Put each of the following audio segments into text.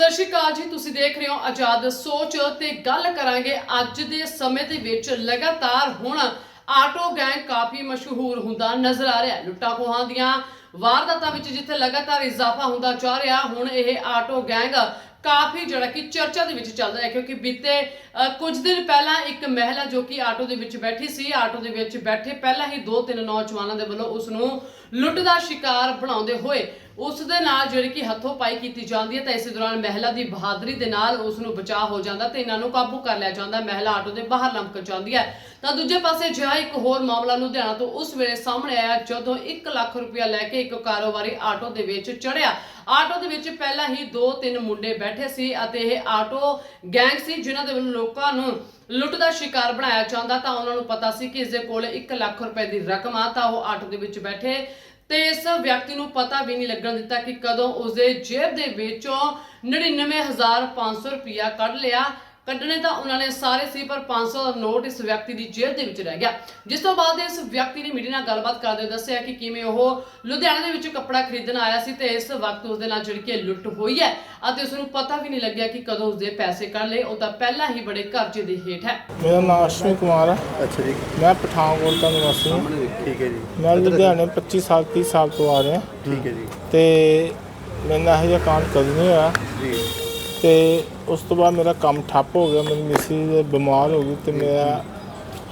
ਸਤਿ ਸ਼੍ਰੀ ਅਕਾਲ ਜੀ, ਤੁਸੀਂ ਦੇਖ ਰਹੇ ਹੋ ਆਜ਼ਾਦ ਸੋਚ ਤੇ ਗੱਲ ਕਰਾਂਗੇ ਅੱਜ ਦੇ ਸਮੇਂ ਦੇ ਵਿੱਚ ਲਗਾਤਾਰ ਹੁਣ ਆਟੋ ਗੈਂਗ ਕਾਫੀ ਮਸ਼ਹੂਰ ਹੁੰਦਾ ਨਜ਼ਰ ਆ ਰਿਹਾ ਲੁੱਟਾਂ ਖੋਹਾਂ ਦੀਆਂ ਵਾਰਦਾਤਾਂ ਵਿੱਚ ਜਿੱਥੇ ਲਗਾਤਾਰ ਇਜ਼ਾਫਾ ਹੁੰਦਾ ਜਾ ਰਿਹਾ, ਹੁਣ ਇਹ ਆਟੋ ਗੈਂਗ ਕਾਫੀ ਜਿਹੜਾ ਕਿ ਚਰਚਾ ਦੇ ਵਿੱਚ ਚੱਲ ਰਿਹਾ ਕਿਉਂਕਿ ਬੀਤੇ ਕੁਝ ਦਿਨ ਪਹਿਲਾਂ ਇੱਕ ਮਹਿਲਾ ਜੋ ਕਿ ਆਟੋ ਦੇ ਵਿੱਚ ਬੈਠੀ ਸੀ, ਆਟੋ ਦੇ ਵਿੱਚ ਬੈਠੇ ਪਹਿਲਾਂ ਹੀ ਦੋ ਤਿੰਨ ਨੌਜਵਾਨਾਂ ਦੇ ਵੱਲੋਂ ਉਸ ਨੂੰ ਲੁੱਟ ਦਾ ਸ਼ਿਕਾਰ ਬਣਾਉਂਦੇ ਹੋਏ ਉਸ ਦੇ ਨਾਲ ਜਿਹੜੀ ਕਿ ਹੱਥੋਂ ਪਾਈ ਕੀਤੀ ਜਾਂਦੀ ਹੈ ਤਾਂ ਇਸੇ ਦੌਰਾਨ ਮਹਿਲਾ ਦੀ ਬਹਾਦਰੀ ਦੇ ਨਾਲ ਉਸ ਨੂੰ ਬਚਾਅ ਹੋ ਜਾਂਦਾ ਤੇ ਇਹਨਾਂ ਨੂੰ ਕਾਬੂ ਕਰ ਲਿਆ ਜਾਂਦਾ। ਮਹਿਲਾ ਆਟੋ ਦੇ ਬਾਹਰ ਲੰਮਕ ਜਾਂਦੀ ਹੈ। ਤਾਂ ਦੂਜੇ ਪਾਸੇ ਜਿਹਾ ਇੱਕ ਹੋਰ ਮਾਮਲਾ ਲੁਧਿਆਣਾ ਤੋਂ ਉਸ ਵੇਲੇ ਸਾਹਮਣੇ ਆਇਆ ਜਦੋਂ 1 ਲੱਖ ਰੁਪਇਆ ਲੈ ਕੇ ਇੱਕ ਕਾਰੋਬਾਰੀ ਆਟੋ ਦੇ ਵਿੱਚ ਚੜਿਆ। ਆਟੋ ਦੇ ਵਿੱਚ ਪਹਿਲਾਂ ਹੀ ਦੋ ਤਿੰਨ ਮੁੰਡੇ ਬੈਠੇ ਸੀ ਅਤੇ ਇਹ ਆਟੋ ਗੈਂਗ ਸੀ ਜਿਨ੍ਹਾਂ ਦੇ ਵੱਲੋਂ ਲੋਕਾਂ ਨੂੰ ਲੁੱਟ ਦਾ ਸ਼ਿਕਾਰ ਬਣਾਇਆ ਜਾਂਦਾ। ਤਾਂ ਉਹਨਾਂ ਨੂੰ ਪਤਾ ਸੀ ਕਿ ਇਸ ਦੇ ਕੋਲ 1 ਲੱਖ ਰੁਪਏ ਦੀ ਰਕਮ ਆ, ਤਾਂ ਉਹ ਆਟੋ ਦੇ ਵਿੱਚ ਬੈਠੇ ਤੇ ਇਸ ਵਿਅਕਤੀ ਨੂੰ ਪਤਾ ਵੀ ਨਹੀਂ ਲੱਗਣ ਦਿੱਤਾ ਕਿ ਕਦੋਂ ਉਸਦੇ ਜੇਬ ਦੇ ਵਿੱਚੋਂ 99500 ਰੁਪਇਆ ਕੱਢ ਲਿਆ ਕੱਢਣੇ ਤਾਂ ਉਹਨਾਂ ਨੇ ਸਾਰੇ ਸੀ ਪਰ 500 ਦਾ ਨੋਟ ਇਸ ਵਿਅਕਤੀ ਦੀ ਜੇਬ ਦੇ ਵਿੱਚ ਰਹਿ ਗਿਆ। ਜਿਸ ਤੋਂ ਬਾਅਦ ਇਸ ਵਿਅਕਤੀ ਨੇ ਮੀਡੀਆ ਨਾਲ ਗੱਲਬਾਤ ਕਰਦੇ ਹੋਏ ਦੱਸਿਆ ਕਿ ਕਿਵੇਂ ਉਹ ਲੁਧਿਆਣਾ ਦੇ ਵਿੱਚ ਕੱਪੜਾ ਖਰੀਦਣ ਆਇਆ ਸੀ ਤੇ ਇਸ ਵਕਤ ਉਸ ਦੇ ਨਾਲ ਜਿਹੜੀ ਕਿ ਲੁੱਟ ਹੋਈ ਹੈ ਅਤੇ ਉਸ ਨੂੰ ਪਤਾ ਵੀ ਨਹੀਂ ਲੱਗਿਆ ਕਿ ਕਦੋਂ ਉਸਦੇ ਪੈਸੇ ਕੱਢ ਲਏ। ਉਹ ਤਾਂ ਪਹਿਲਾਂ ਹੀ ਬੜੇ ਕਰਜ਼ੇ ਦੇ ਹੇਠ ਹੈ। ਮੇਰਾ ਨਾਮ ਅਸ਼ਵਨੀ ਕੁਮਾਰ ਹੈ। ਅੱਛਾ ਜੀ। ਮੈਂ ਪਠਾਨਕੋਟ ਦਾ ਨਿਵਾਸੀ ਹਾਂ। ਠੀਕ ਹੈ ਜੀ। ਮੈਂ ਲੁਧਿਆਣੇ 25 ਸਾਲ 30 ਸਾਲ ਤੋਂ ਆ ਰਿਹਾ। ਠੀਕ ਹੈ ਜੀ। ਤੇ ਮੈਂ ਇਹੋ ਜਿਹਾ ਕੰਮ ਕਦੀ ਨਹੀਂ ਹੋਇਆ? ਜੀ। ਤੇ ਉਸ ਤੋਂ ਬਾਅਦ ਮੇਰਾ ਕੰਮ ਠੱਪ ਹੋ ਗਿਆ ਮੇਰੀ ਮਿਸੀ ਬਿਮਾਰ ਹੋ ਗਈ ਤੇ ਮੇਰਾ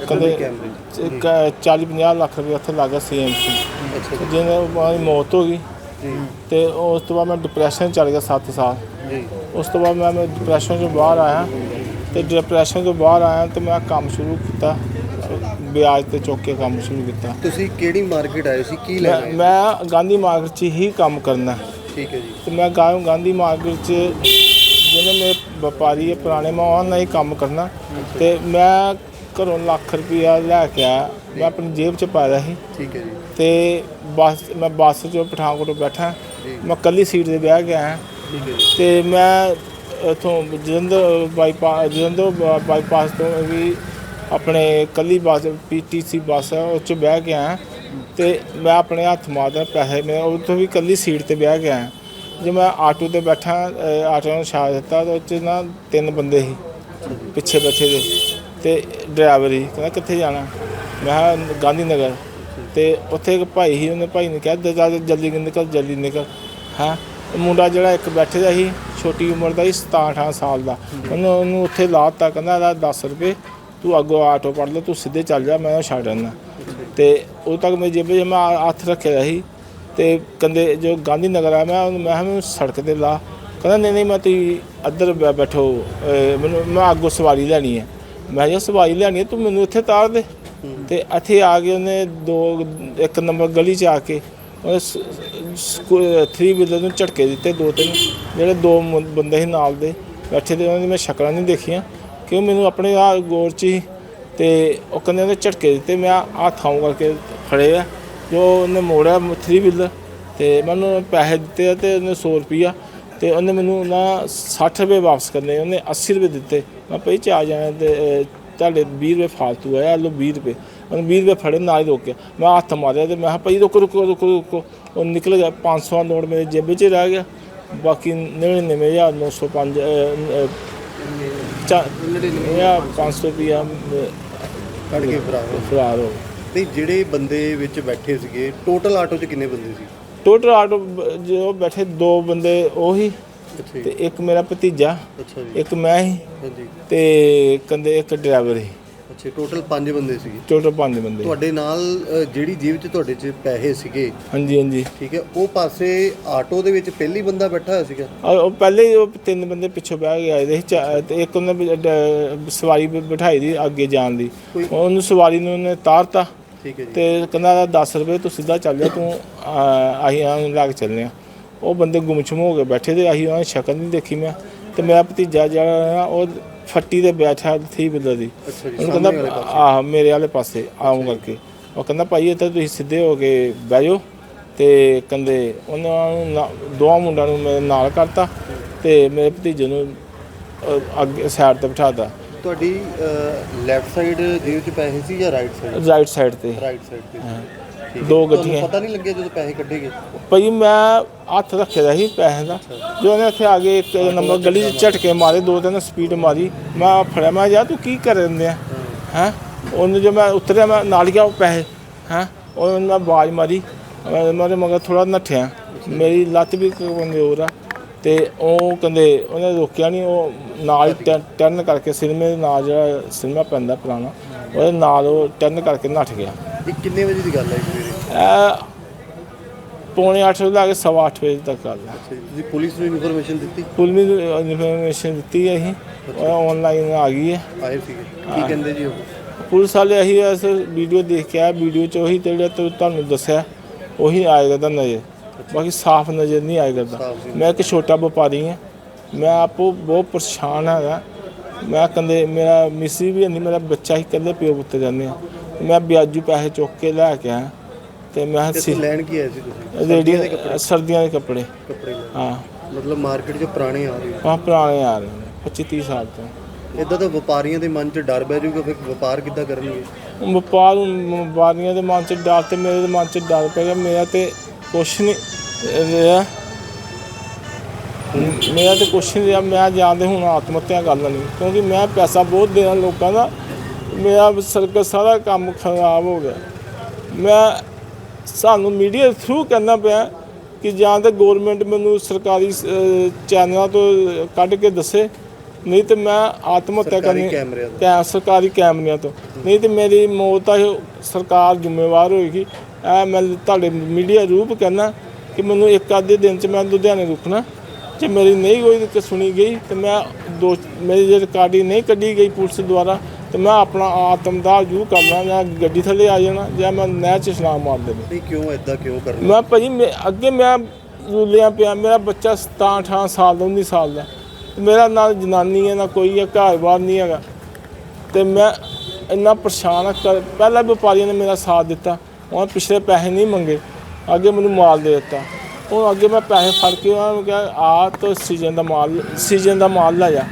ਕਦੇ ਕੈਮਰੇ 40 50 ਲੱਖ ਰੁਪਏ ਉੱਥੇ ਲੱਗਾ ਸੀਐਮਸੀ ਜਿਹਨੇ ਉਹਦੀ ਮੌਤ ਹੋ ਗਈ। ਤੇ ਉਸ ਤੋਂ ਬਾਅਦ ਮੈਂ ਡਿਪਰੈਸ਼ਨ ਚ ਚਲ ਗਿਆ 7 ਸਾਲ। ਜੀ। ਉਸ ਤੋਂ ਬਾਅਦ ਮੈਂ ਡਿਪਰੈਸ਼ਨ ਤੋਂ ਬਾਹਰ ਆਇਆ। ਤੇ ਡਿਪਰੈਸ਼ਨ ਤੋਂ ਬਾਹਰ ਆਇਆ ਤੇ ਮੈਂ ਕੰਮ ਸ਼ੁਰੂ ਕੀਤਾ। ਵਿਆਜ ਤੇ ਚੁੱਕ ਕੇ ਕੰਮ ਸ਼ੁਰੂ ਕੀਤਾ। ਤੁਸੀਂ ਕਿਹੜੀ ਮਾਰਕੀਟ ਆਏ ਸੀ? ਕੀ ਲੈਣਾ ਮੈਂ ਗਾਂਧੀ ਮਾਰਕੀਟ 'ਚ ਹੀ ਕੰਮ ਕਰਨਾ। ਠੀਕ ਹੈ ਜੀ। ਤੇ ਮੈਂ ਗਾਂਧੀ ਮਾਰਕੀਟ 'ਚ ਜਿਹਨੇ ਮੇਰੇ ਵਪਾਰੀ ਹੈ ਪੁਰਾਣੇ ਮੈਂ ਉਹਨਾਂ ਹੀ ਕੰਮ ਕਰਨਾ। ਤੇ ਮੈਂ ਘਰੋਂ ਲੱਖ ਰੁਪਇਆ ਲੈ ਕੇ ਆਇਆ। ਮੈਂ ਆਪਣੀ ਜੇਬ 'ਚ ਪਾਇਆ ਸੀ। ਠੀਕ ਹੈ ਜੀ। ਤੇ ਬੱਸ ਮੈਂ ਬੱਸ 'ਚ ਪਠਾਨਕੋਟ ਬੈਠਾ। ਮੈਂ ਕੱਲੀ ਸੀਟ ਤੇ ਬਹਿ ਠੀਕ ਹੈ ਤੇ ਮੈਂ ਇਥੋਂ ਜਲੰਧਰ ਬਾਈਪਾਸ ਜਲੰਧਰ ਬਾਈਪਾਸ ਤੋਂ ਵੀ ਆਪਣੇ ਕੱਲੀ ਬੱਸ ਪੀਟੀਸੀ ਬੱਸ ਹੈ ਉਹ 'ਚ ਬਹਿ ਆਇਆ ਤੇ ਮੈਂ ਆਪਣੇ ਹੱਥ ਮਾਰਦਾ ਪੈਸੇ ਮੈਂ ਉੱਥੋਂ ਵੀ ਕੱਲੀ ਸੀਟ ਤੇ ਬਹਿ ਆਇਆ ਜੇ ਮੈਂ ਆਟੋ ਤੇ ਬੈਠਾ ਅ, ਆਟੋ ਨੂੰ ਛਾ ਦਿੱਤਾ ਤੇ ਉਹ 'ਚ ਨਾ ਤਿੰਨ ਬੰਦੇ ਸੀ ਪਿੱਛੇ ਬੈਠੇ ਦੇ। ਤੇ ਡਰਾਈਵਰ ਹੀ ਕਹਿੰਦਾ ਕਿੱਥੇ ਜਾਣਾ? ਮੈਂ ਕਿਹਾ ਗਾਂਧੀ ਨਗਰ ਤੇ ਉੱਥੇ ਇੱਕ ਭਾਈ ਸੀ ਉਹਨੇ ਭਾਈ ਨੇ ਕਿਹਾ "ਦ- ਜਲਦੀ ਜਲਦੀ ਨਿਕਲ ਜਲਦੀ ਨਿਕਲ। ਹਾਂ? ਮੁੰਡਾ ਜਿਹੜਾ ਇੱਕ ਬੈਠੇ ਦਾ ਸੀ ਛੋਟੀ ਉਮਰ ਦਾ ਸੀ 17 18 ਸਾਲ ਦਾ। ਉਹਨੂੰ ਉਹਨੂੰ ਉੱਥੇ ਲਾਤਾ ਕਹਿੰਦਾ ਇਹਦਾ 10 ਰੁਪਏ ਤੂੰ ਅੱਗੋਂ ਆਟੋ ਫੜ ਲੈ ਤੂੰ ਸਿੱਧੇ ਚੱਲ ਜਾ ਮੈਂ ਉਹ ਛੱਡ ਦਿੰਦਾ ਤੇ ਉਦੋਂ ਤੱਕ ਮੈਂ ਜੇਬੇ 'ਚ ਮੈਂ ਹੱਥ ਰੱਖਿਆ ਸੀ। ਤੇ ਕਹਿੰਦੇ ਜੋ ਗਾਂਧੀ ਨਗਰ ਆ, ਮੈਂ ਉਹਨੂੰ ਮੈਂ ਕਿਹਾ ਮੈਨੂੰ ਸੜਕ ਤੇ ਲਾ। ਕਹਿੰਦਾ, ਨਹੀਂ ਨਹੀਂ, ਮੈਂ ਤੁਸੀਂ ਅੱਧਰ ਬੈ- ਬੈਠੋ। ਅਹ ਮੈਨੂੰ ਮੈਂ ਅੱਗੋਂ ਸਵਾਰੀ ਲੈਣੀ ਹੈ। ਮੈਂ ਕਿਹਾ, ਸਵਾਰੀ ਲੈਣੀ ਹੈ, ਤੂੰ ਮੈਨੂੰ ਇੱਥੇ ਤਾਰ ਦੇ। ਤੇ ਇੱਥੇ ਆ ਕੇ ਉਹਨੇ ਦੋ, ਇੱਕ ਨੰਬਰ ਗਲੀ 'ਚ ਆ ਕੇ ਉਹਨੇ ਸਕੂ 3 ਵੀਲਰ ਨੂੰ ਝਟਕੇ ਦਿੱਤੇ ਦੋ ਤਿੰਨ। ਜਿਹੜੇ ਦੋ ਮੁੰ- ਬੰਦੇ ਸੀ ਨਾਲ ਦੇ ਬੈਠੇ ਤੇ ਉਹਨਾਂ ਦੀ ਮੈਂ ਸ਼ਕਲਾਂ ਨਹੀਂ ਦੇਖੀਆਂ। ਕਿਉਂ ਮੈਨੂੰ ਆਪਣੇ ਆ ਗੌਰ 'ਚ ਹੀ ਤੇ ਉਹ ਕਹਿੰਦੇ ਉਹਨੇ ਝਟਕੇ ਦਿੱਤੇ। ਮੈਂ ਆ ਥਾਂ ਕਰਕੇ ਫੜੇ ਆ। ਜੋ ਉਹਨੇ ਮੋੜਿਆ 3 ਵੀਲਰ ਤੇ ਮੈਨੂੰ ਪੈਸੇ ਦਿੱਤੇ ਆ ਤੇ ਉਹਨੇ 100 ਰੁਪਿਆ ਤੇ ਉਹਨੇ ਮੈਨੂੰ ਨਾ 60 ਰੁਪਏ ਵਾਪਸ ਕਰਨੇ ਉਹਨੇ 80 ਰੁਪਏ ਦਿੱਤੇ। ਮੈਂ ਪਈ ਚ ਆ ਜਾਣਾ ਤੇ ਤੁਹਾਡੇ 20 ਰੁਪਏ ਫਾਲਤੂ ਆਇਆ ਲੋ 20 ਰੁਪਏ। ਉਹਨੇ 20 ਰੁਪਏ ਫੜੇ ਨਾਲ ਹੀ ਰੋਕਿਆ ਮੈਂ ਹੱਥ ਮਾਰਿਆ ਤੇ ਮੈਂ ਕਿਹਾ ਭਾਈ ਰੁਕੋ ਰੁਕੋ ਰੁਕੋ ਰੁਕੋ। ਉਹ ਨਿਕਲ ਗਿਆ 500 ਦਾ ਨੋਟ ਮੇਰੇ ਜੇਬੇ 'ਚ ਰਹਿ ਗਿਆ। ਬਾਕੀ 99905 ਚਾ ਇਹ 500 ਰੁਪਿਆ ਕੱਢ ਕੇ ਫਰਾਰ ਹੋ ਤੇ ਜਿਹੜੇ ਬੰਦੇ ਵਿੱਚ ਬੈਠੇ ਸੀਗੇ ਟੋਟਲ ਆਟੋ 'ਚ ਕਿੰਨੇ ਬੰਦੇ ਸੀ? ਟੋਟਲ ਆਟੋ ਜੋ ਬੈਠੇ ਦੋ ਬੰਦੇ ਉਹੀ ਅੱਛਾ ਤੇ ਜੀ ਇੱਕ ਮੇਰਾ ਭਤੀਜਾ ਅੱਛਾ ਜੀ। ਇੱਕ ਮੈਂ ਹੀ ਹਾਂਜੀ। ਤੇ ਕੰਦੇ ਇੱਕ ਡਰਾਈਵਰ ਸੀ ਅੱਛਾ ਟੋਟਲ 5 ਬੰਦੇ ਸੀਗੇ? ਟੋਟਲ ਪੰਜ ਬੰਦੇ। ਤੁਹਾਡੇ ਨਾਲ ਅ, ਜਿਹੜੀ ਜੇਬ 'ਚ ਤੁਹਾਡੇ 'ਚ ਪੈਸੇ ਸੀਗੇ ਹਾਂਜੀ ਹਾਂਜੀ। ਠੀਕ ਹੈ ਉਹ ਪਾਸੇ ਆਟੋ ਦੇ ਵਿੱਚ ਪਹਿਲੀ ਬੰਦਾ ਬੈਠਾ ਹੋਇਆ ਸੀਗਾ? ਔਰ ਉਹ ਪਹਿਲੇ ਹੀ ਉਹ ਤਿੰਨ ਬੰਦੇ ਪਿੱਛੇ ਬਹਿ ਕੇ ਆਏ ਦੇ ਸੀ ਚਾ- ਤੇ ਇੱਕ ਉਹਨੇ ਬ- ਡ- ਸਵਾਰੀ ਬ- ਬਿਠਾਈ ਦੀ ਅੱਗੇ ਜਾਣ ਦੀ। ਕੋਈ- ਉਹਨੂੰ ਸਵਾਰੀ ਨੂੰ ਉਹਨੇ ਤਾਰਤਾ। ਠੀਕ ਹੈ ਜੀ। ਤੇ ਕਹਿੰਦਾ 10 ਰੁਪਏ ਤੂੰ ਸਿੱਧਾ ਚੱਲ ਜਾ ਤੂੰ ਆ, ਅਸੀਂ ਆਂ ਲੱਗ ਚੱਲਨੇ ਆ ਉਹ ਬੰਦੇ ਗੁੰਮਛੁਮ ਹੋ ਕੇ ਬੈਠੇ ਤੇ ਅਸੀਂ ਉਹਨਾਂ ਦੀ ਸ਼ਕਲ ਨਹੀਂ ਦੇਖੀ ਮੈਂ। ਤੇ ਮੇਰਾ ਭਤੀਜਾ ਜਿਹੜਾ ਉਹ ਫੱਟੀ ਤੇ ਬੈਠਾ ਥੀ ਬਿੱਦਰ ਦੀ। ਵਾਲੇ ਕਹਿੰਦਾ ਆਹ ਮੇਰੇ ਵਾਲੇ ਪਾਸੇ ਆਉਂ ਕਰਕੇ। ਉਹ ਕਹਿੰਦਾ ਭਾਈ ਇੱਥੇ ਤੁਸੀਂ ਸਿੱਧੇ ਹੋ ਕੇ ਬਹਿ ਜਾਓ। ਤੇ ਕਹਿੰਦੇ ਉਹਨਾਂ ਨੂੰ ਦੋਵਾਂ ਮੁੰਡਿਆਂ ਨੂੰ ਮੇਰੇ ਨਾਲ ਕਰਤਾ ਤੇ ਮੇਰੇ ਭਤੀਜੇ ਨੂੰ ਅੱਗੇ ਸਾਈਡ ਤੇ ਬਿਠਾਤਾ। ਤੁਹਾਡੀ ਲੈਫਟ ਸਾਈਡ ਜੇਬ 'ਚ ਪੈਸੇ ਸੀ ਜਾਂ ਰਾਈਟ ਸਾਈਡ ਰਾਈਟ ਸਾਈਡ ਤੇ। ਰਾਈਟ ਸਾਈਡ ਤੇ। ਹਾਂ। ਦੋ ਤੁਹਾਨੂੰ ਗੱਡੀਆਂ। ਪਤਾ ਨਹੀਂ ਲੱਗਿਆ ਜਦੋਂ ਪੈਸੇ ਕੱਢੇ ਗਏ? ਭਾਈ ਮੈਂ ਹੱਥ ਰੱਖਿਆ ਦਾ ਸੀ ਪੈਸੇ ਦਾ। ਜੋ ਉਹਨੇ ਇੱਥੇ ਆ ਕੇ ਇੱਕ ਨੰਬਰ ਗਲੀ 'ਚ ਝਟਕੇ ਮਾਰੇ ਦੋ ਤਿੰਨ ਸਪੀਡ ਮਾਰੀ। ਮੈਂ ਫੜਿਆ ਮੈਂ ਯਾਰ ਤੂੰ ਕੀ ਕਰ ਦਿੰਦੇ ਆ? ਹੈ। ਉਹਨੇ ਜੋ ਮੈਂ ਉਤਰਿਆ ਮੈਂ ਨਾਲ ਗਿਆ ਉਹ ਪੈਸੇ। ਹੈ? ਉਹਨੇ ਮੈਂ ਆਵਾਜ਼ ਮਾਰੀ। ਮੈਂ ਮੇਰੇ ਮਗਰ ਥੋੜਾ ਨੱਠਿਆ। ਮੇਰੀ ਲੱਤ ਵੀ ਕਮਜ਼ੋਰ ਆ। ਤੇ ਉਹ ਕਹਿੰਦੇ ਉਹਨੇ ਰੋਕਿਆ ਨਹੀਂ ਉਹ ਨਾਲ ਟਰ- ਟਰਨ ਕਰਕੇ ਸਿਨੇਮੇ ਦੇ ਨਾਲ ਜਿਹੜਾ ਸਿਨੇਮਾ ਪੈਂਦਾ ਪੁਰਾਣਾ ਉਹਦੇ ਨਾਲ ਉਹ ਟਰਨ ਕਰਕੇ ਨੱਠ ਗਿਆ। ਇਹ ਕਿੰਨੇ ਵਜੇ ਦੀ ਗੱਲ ਹੈ ਇਹ ਪੌਣੇ 8 ਵਜੇ ਲਾ ਕੇ ਸਵਾ ਅੱਠ ਵਜੇ ਤੱਕ ਗੱਲ ਹੈ। ਤੁਸੀਂ ਪੁਲਿਸ ਨੂੰ ਇਨਫੋਰਮੇਸ਼ਨ ਦਿੱਤੀ? ਪੁਲਿਸ ਨੂੰ ਇਨਫੋਰਮੇਸ਼ਨ ਦਿੱਤੀ ਹੈ ਅਸੀਂ ਉਹ ਆਨਲਾਈਨ ਆ ਗਈ ਹੈ। ਆਏ ਸੀਗੇ। ਕੀ ਕਹਿੰਦੇ ਜੀ ਉਹ? ਪੁਲਿਸ ਵਾਲੇ ਅਸੀਂ ਇਸ ਵੀਡੀਓ ਦੇਖ ਕੇ ਆਏ ਵੀਡੀਓ 'ਚ ਉਹੀ ਤੇ ਜਿਹੜਾ ਤੁਹਾਨੂੰ ਦੱਸਿਆ ਉਹੀ ਆਏਗਾ ਤਾਂ ਨਜ਼ਰ। ਬਾਕੀ ਸਾਫ਼ ਨਜ਼ਰ ਦਾ ਸਾਫ਼ ਨਹੀਂ। ਮੈਂ ਇੱਕ ਛੋਟਾ ਵਪਾਰੀ ਹਾਂ। ਮੈਂ ਆਪੋ ਬਹੁਤ ਪਰੇਸ਼ਾਨ ਹੈਗਾ। ਮੈਂ ਕਹਿੰਦੇ ਮੇਰਾ ਮਿਸੀ ਵੀ ਨਹੀਂ ਮੇਰਾ ਬੱਚਾ ਹੀ ਇਕੱਲੇ ਪਿਓ ਪੁੱਤ ਜਾਂਦੇ ਆ। ਮੈਂ ਵਿਆਜੂ ਪੈਸੇ ਚੁੱਕ ਕੇ ਲੈ ਕੇ ਆਇਆ। ਤੇ ਮੈਂ ਸੀ ਲੈਣ ਕੀ ਆਏ ਸੀ ਤੁਸੀਂ? ਰੇਡੀ ਸਰਦੀਆਂ ਦੇ ਕੱਪੜੇ? ਸਰਦੀਆਂ ਦੇ ਕੱਪੜੇ। ਹਾਂ। ਮਤਲਬ ਮਾਰਕੀਟ 'ਚ ਪੁਰਾਣੇ ਆ ਰਹੇ ਆਹ ਪੁਰਾਣੇ ਆ ਰਹੇ ਨੇ 25 30 ਸਾਲ ਤੋਂ। ਇਦਾਂ ਤਾਂ ਵਪਾਰੀਆਂ ਦੇ ਮਨ 'ਚ ਡਰ ਬਹਿ ਜਾਊਗਾ ਫਿਰ ਵਪਾਰ ਕਿੱਦਾਂ ਕਰਨਗੇ। ਵਪਾਰ ਵਪਾਰੀਆਂ ਦੇ ਮਨ 'ਚ ਡਰ ਤੇ ਮੇਰੇ ਦੇ ਮਨ 'ਚ ਡਰ ਪੈ ਗਿਆ। ਮੇਰਾ ਤੇ ਕੁਛ ਨਹੀਂ ਰਿਹਾ ਮੇਰਾ ਤੇ ਕੁਛ ਨਹੀਂ ਰਿਹਾ ਮੈਂ ਜਾਣਦੇ ਹੁਣ ਆਤਮ ਹੱਤਿਆ ਕਰ ਲੈਣੀ ਕਿਉਂਕਿ ਮੈਂ ਪੈਸਾ ਬਹੁਤ ਦੇਣਾ ਲੋਕਾਂ ਦਾ ਮੇਰਾ ਸਰਕਲ ਸਾਰਾ ਕੰਮ ਖਰਾਬ ਹੋ ਗਿਆ। ਮੈਂ ਸਾਨੂੰ ਮੀਡੀਆ ਥਰੂ ਕਰਨਾ ਪਿਆ ਕਿ ਜਾਂ ਤਾਂ ਗਵਰਨਮੈਂਟ ਮੈਨੂੰ ਸਰਕਾਰੀ ਚੈਨਲਾਂ ਤੋਂ ਕੱਢ ਕੇ ਦੱਸੇ ਨਹੀਂ ਤੇ ਮੈਂ ਆਤਮ ਹੱਤਿਆ ਕਰਨੀ ਕੈਮਰਿਆਂ ਸਰਕਾਰੀ ਕੈਮਰਿਆਂ ਤੋਂ। ਨਹੀਂ ਤੇ ਮੇਰੀ ਮੌਤ ਇਹ ਸਰਕਾਰ ਜ਼ਿੰਮੇਵਾਰ ਹੋਏਗੀ। ਐ ਮੈਂ ਤੁਹਾਡੇ ਮੀਡੀਆ ਰੂਪ ਕਹਿਣਾ ਕਿ ਮੈਨੂੰ ਇੱਕ ਆਧੇ ਦਿਨ ਚ ਮੈਂ ਲੁਧਿਆਣੇ ਰੁਕਣਾ। ਜੇ ਮੇਰੀ ਨਹੀਂ ਕੋਈ ਤੇ ਸੁਣੀ ਗਈ ਤੇ ਮੈਂ ਦੋ ਮੇਰੀ ਜੇ ਰਿਕਾਰਡਿੰਗ ਨਹੀਂ ਕੱਢੀ ਗਈ ਪੁਲਿਸ ਦੁਆਰਾ ਤੇ ਮੈਂ ਆਪਣਾ ਆਤਮ ਦਾ ਜੂ ਕਰਨਾ ਜਾਂ ਗੱਡੀ ਥੱਲੇ ਆ ਜਾਣਾ ਜਾਂ ਮੈਂ ਨਹਿਰ ਚ ਛਲਾਂਗ ਮਾਰ ਦੇਣੀ। ਨਹੀਂ ਕਿਉਂ ਇਦਾਂ ਕਿਉਂ ਕਰਨਾ? ਮੈਂ ਭਾਜੀ ਮੈਂ ਅੱਗੇ ਮੈਂ ਰੁਲਿਆ ਪਿਆ ਮੇਰਾ ਬੱਚਾ 17 18 ਸਾਲ ਦਾ 19 ਸਾਲ ਦਾ। ਮੇਰਾ ਨਾਲ ਜਨਾਨੀ ਹੈ ਨਾ ਕੋਈ ਹੈ ਘਰ-ਬਾਰ ਨਹੀਂ ਹੈਗਾ। ਤੇ ਮੈਂ ਇੰਨਾ ਪਰੇਸ਼ਾਨ ਆ ਕਰ- ਪਹਿਲਾਂ ਵਪਾਰੀਆਂ ਨੇ ਮੇਰਾ ਸਾਥ ਦਿੱਤਾ। ਉਹਨਾਂ ਪਿਛਲੇ ਪੈਸੇ ਨਹੀਂ ਮੰਗੇ। ਅੱਗੇ ਮੈਨੂੰ ਮਾਲ ਦੇ ਦਿੱਤਾ। ਹੁਣ ਅੱਗੇ ਮੈਂ ਪੈਸੇ ਫੜ ਕੇ ਉਹਨਾਂ ਨੂੰ ਕਿਹਾ ਆ ਤਾਂ ਸੀਜ਼ਨ ਦਾ ਮਾਲ ਸੀਜ਼ਨ ਦਾ ਮਾਲ ਲੈ ਜਾ।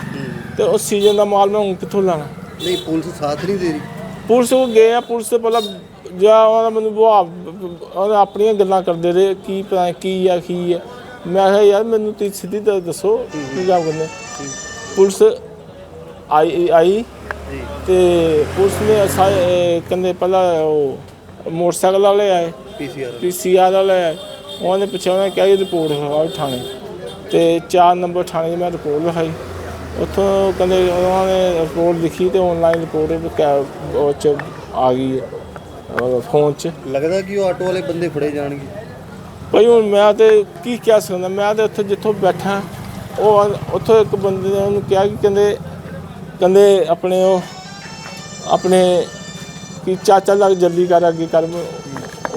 ਤੇ ਉਹ ਸੀਜ਼ਨ ਦਾ ਮਾਲ ਮੈਂ ਹੁਣ ਕਿੱਥੋਂ ਲਾਣਾ? ਨਹੀਂ ਪੁਲਿਸ ਸਾਥ ਨਹੀਂ ਦੇ ਰਹੀ। ਪੁਲਿਸ ਕੋਲ ਗਏ ਆ ਪੁਲਿਸ ਤੇ ਪਹਿਲਾਂ ਜਾ ਉਹਨਾਂ ਮੈਨੂੰ ਉਹਨੇ ਆਪਣੀਆਂ ਗੱਲਾਂ ਕਰਦੇ ਰਹੇ ਕੀ ਪਤਾ ਕੀ ਆ ਕੀ ਆ। ਮੈਂ ਕਿਹਾ ਯਾਰ ਮੈਨੂੰ ਤੁਸੀਂ ਸਿੱਧੀ ਤਾਂ ਦੱਸੋ ਕੀ ਕੰਮ ਕਰਨੇ ਪੁਲਿਸ ਆਈ ਆਈ। ਜੀ। ਤੇ ਪੁਲਿਸ ਨੇ ਅਸਾ ਕਹਿੰਦੇ ਪਹਿਲਾਂ ਉਹ ਮੋਟਰਸਾਈਕਲ ਵਾਲੇ ਆਏ ਪੀਸੀਆਰ ਪੀਸੀਆਰ ਵਾਲੇ। ਆਏ। ਉਹਨਾਂ ਨੇ ਪੁੱਛਿਆ ਉਹਨਾਂ ਕਿਹਾ ਇਹ ਰਿਪੋਰਟ ਲਿਖਾਓ ਥਾਣੇ। ਤੇ 4 ਨੰਬਰ ਥਾਣੇ 'ਚ ਮੈਂ ਰਿਪੋਰਟ ਲਿਖਾਈ। ਉੱਥੋਂ ਕਹਿੰਦੇ ਉਹਨਾਂ ਨੇ ਰਿਪੋਰਟ ਲਿਖੀ ਤੇ ਆਨਲਾਈਨ ਰਿਪੋਰਟ ਉਹ 'ਚ ਆ ਗਈ ਫੋਨ 'ਚ। ਲੱਗਦਾ ਕਿ ਉਹ ਆਟੋ ਵਾਲੇ ਬੰਦੇ ਫੜੇ ਜਾਣਗੇ। ਭਾਈ ਹੁਣ ਮੈਂ ਤੇ ਕੀ ਕਹਿ ਸਕਦਾ ਮੈਂ ਤੇ ਉੱਥੇ ਜਿੱਥੋਂ ਬੈਠਾ ਉਹ ਉੱਥੋਂ ਇੱਕ ਬੰਦੇ ਨੇ ਉਹਨੂੰ ਕਿਹਾ ਕਿ ਕਹਿੰਦੇ ਕਹਿੰਦੇ ਆਪਣੇ ਉਹ ਆਪਣੇ ਕਿ ਚਾਚਾ ਲੱਗ ਜਲਦੀ ਕਰ ਅੱਗੇ ਕਰ।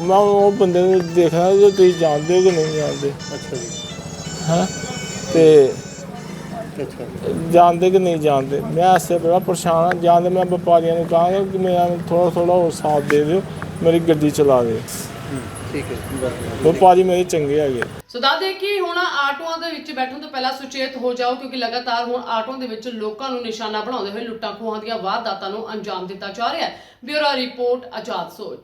ਮੈਂ ਉਹ ਬੰਦੇ ਨੂੰ ਦੇਖਣਾ ਜੇ ਤੁਸੀਂ ਜਾਣਦੇ ਹੋ ਕਿ ਨਹੀਂ ਜਾਣਦੇ? ਅੱਛਾ ਜੀ। ਹਾਂ? ਤੇ ਅੱਛਾ ਜਾਣਦੇ ਕਿ ਨਹੀਂ ਜਾਣਦੇ? ਮੈਂ ਐਸੇ ਬੜਾ ਪਰੇਸ਼ਾਨ ਹਾਂ ਜਾਣਦੇ ਮੈਂ ਵਪਾਰੀਆਂ ਨੂੰ ਕਹਾਂਗਾ ਕਿ ਮੇਰਾ ਥੋੜਾ ਥੋੜਾ ਹੋਰ ਸਾਥ ਦੇ ਦਿਓ ਮੇਰੀ ਗੱਡੀ ਚਲਾ ਦਿਓ। ਹੂੰ, ਠੀਕ ਹੈ ਬਸ ਵਪਾਰੀ ਮੇਰੇ ਚੰਗੇ ਹੈਗੇ। ਸੋ ਦੱਸ ਦੇ ਕਿ ਹੁਣ ਆਟੋਆਂ ਦੇ ਵਿੱਚ ਬੈਠਣ ਤੋਂ ਪਹਿਲਾਂ ਸੁਚੇਤ ਹੋ ਜਾਓ ਕਿਉਂਕਿ ਲਗਾਤਾਰ ਹੁਣ ਆਟੋਆਂ ਦੇ ਵਿੱਚ ਲੋਕਾਂ ਨੂੰ ਨਿਸ਼ਾਨਾ ਬਣਾਉਂਦੇ ਹੋਏ ਲੁੱਟਾਂ ਖੋਹਾਂ ਦੀਆਂ ਵਾਰਦਾਤਾਂ ਨੂੰ ਅੰਜਾਮ ਦਿੱਤਾ ਜਾ ਰਿਹਾ ਹੈ। ਬਿਊਰੋ ਰਿਪੋਰਟ ਆਜ਼ਾਦ ਸੋਚ